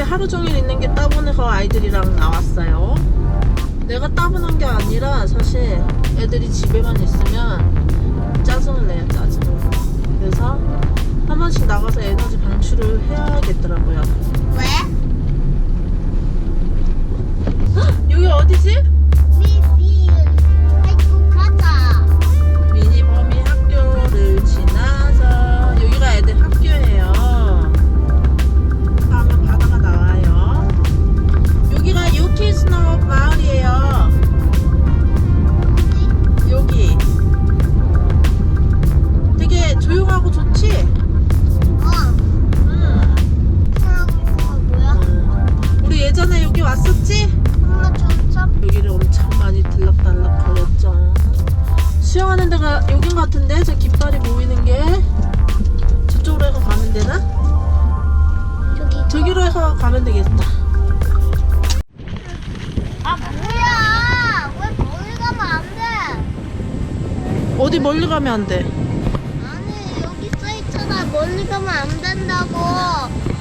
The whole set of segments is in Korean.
집에 하루 종일 있는 게 따분해서 아이들이랑 나왔어요. 내가 따분한 게 아니라 사실 애들이 집에만 있으면 짜증을 내요, 짜증을. 그래서 한 번씩 나가서 에너지 방출을 해야겠더라고요. 왜? 여기 어디지? 데가 여긴 같은데 저 깃발이 보이는 게 저쪽으로 해서 가면 되나? 저기. 저기로 해서 가면 되겠다. 아 뭐야? 왜 멀리 가면 안 돼? 어디 멀리 가면 안 돼? 아니 여기 써 있잖아. 멀리 가면 안 된다고.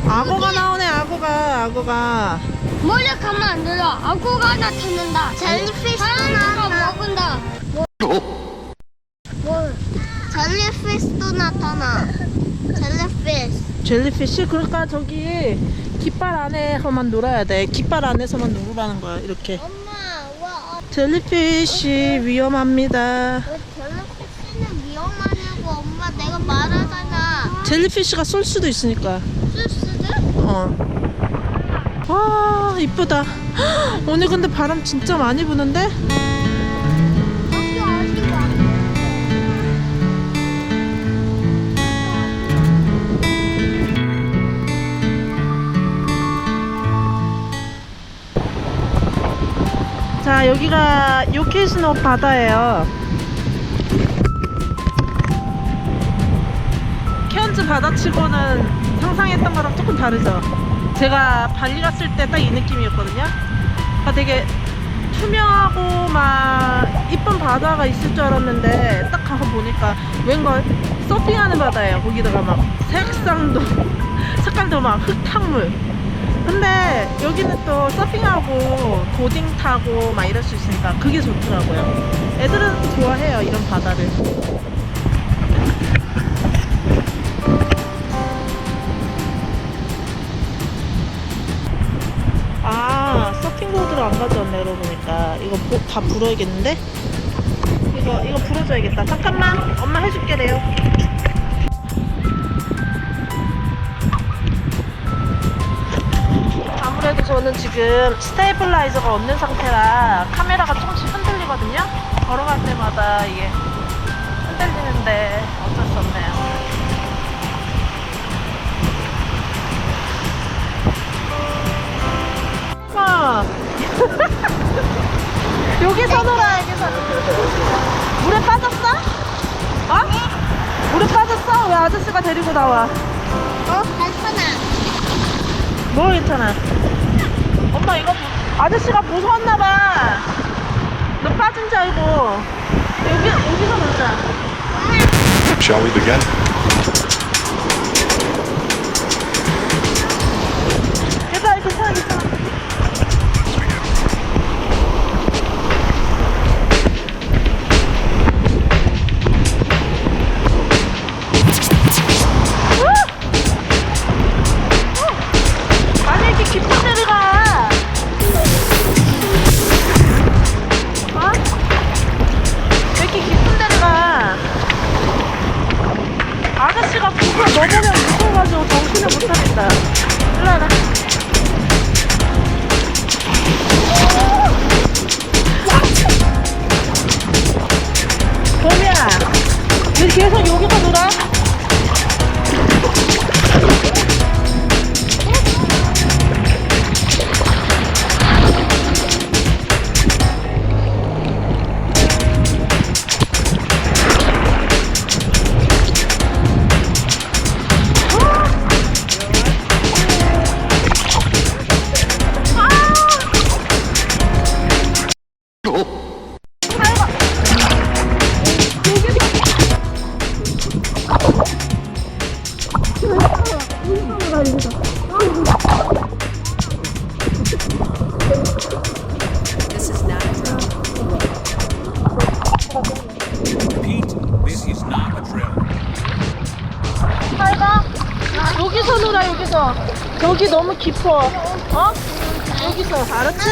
악어가 나오네 악어가 악어가 멀리 가면 안 돼요. 악어가 나타난다. 나타나. 먹은다. 뭐? 뭘? 젤리피쉬도 나타나. 젤리피쉬. 젤리피쉬 그러니까 저기 깃발 안에서만 놀아야 돼 깃발 안에서만 놀으라는 거야 이렇게 엄마, 와, 어, 젤리피쉬 위험합니다 왜 젤리피쉬는 위험하냐고 엄마 내가 말하잖아. 젤리피쉬가 쏠 수도 있으니까 수수들? 어. 와 이쁘다 오늘 근데 바람 진짜 많이 부는데 자 여기가 요키스노 바다예요. 케언즈 바다치고는 상상했던 거랑 조금 다르죠. 제가 발리 갔을 때 딱 이 느낌이었거든요. 아, 되게 투명하고 막 이쁜 바다가 있을 줄 알았는데 딱 가서 보니까 웬걸? 서핑하는 바다예요. 거기다가 막 색상도 색깔도 막 흙탕물 근데 여기는 또 서핑하고 보딩 타고 막 이럴 수 있으니까 그게 좋더라고요. 애들은 또 좋아해요 이런 바다를. 아 서핑보드를 안 가져왔네 그러고 보니까 이거 보- 다 불어야겠는데? 이거 이거 불어줘야겠다. 잠깐만 엄마 해줄게 래요. 저는 지금 스테이블라이저가 없는 상태라 카메라가 조금씩 흔들리거든요. 걸어갈 때마다 이게 흔들리는데 어쩔 수 없네요. 와. 여기서 놀아, 여기서. 물에 빠졌어? 어? 물에 빠졌어? 왜 아저씨가 데리고 나와? 어? 괜찮아. 뭐 괜찮아. 엄마 이거 아저씨가 무서웠나 봐. 너 빠진 줄 알고. 여기 여기서 놀자. Shall we begin? 얘들아 괜찮아 괜찮아. 맞아. 여기 너무 깊어. 어? 여기서 알았지?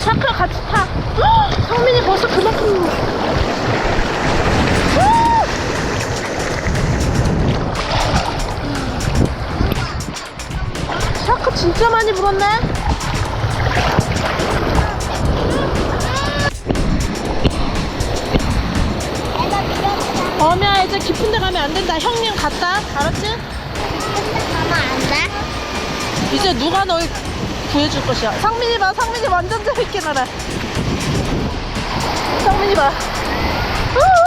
샤크 같이 타. 헉, 성민이 벌써 그만큼. 후! 샤크 진짜 많이 불었네. 이제 깊은 데 가면 안 된다. 형님 갔다. 알았지? 가면 안 돼? 이제 누가 널 구해줄 것이야. 상민이 봐. 상민이 완전 재밌게 놀아. 상민이 봐. 우우,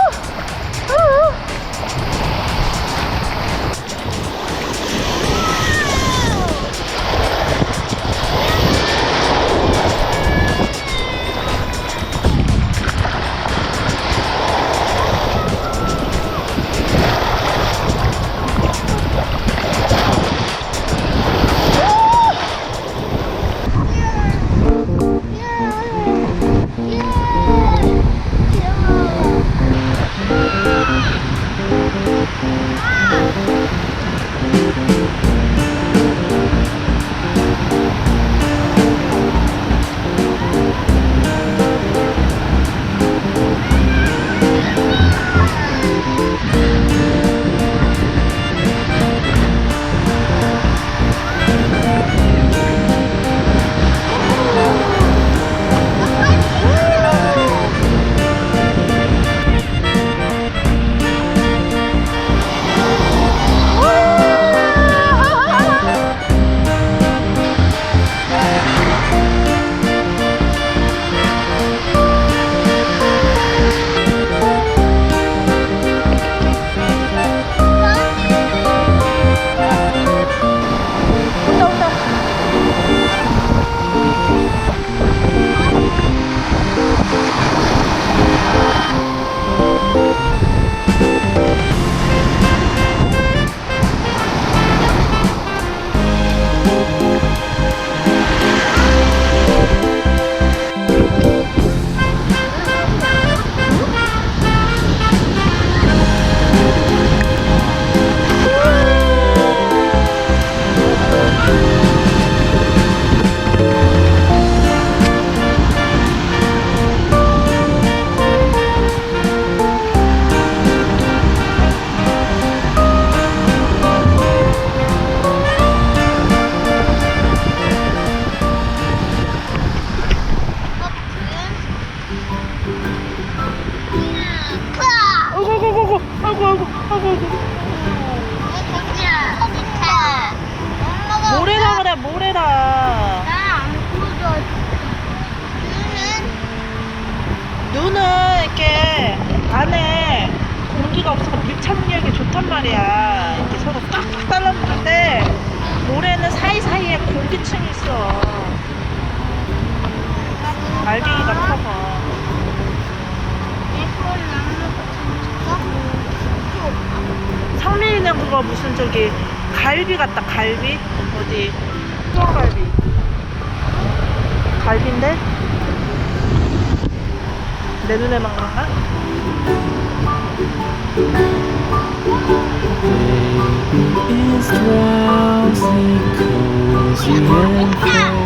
모래라 그래 모래라. 눈은 이렇게 안에 공기가 없어서 밀착력이 좋단 말이야. 이렇게 서로 꽉꽉 달라붙는데 모래는 사이사이에 공기층이 있어. 알갱이가 커서. 성민이는 그거 무슨 저기 갈비 같다 갈비 어디 수원갈비 갈비인데? 내 눈에만 그런가? Baby is drowsy, cozy and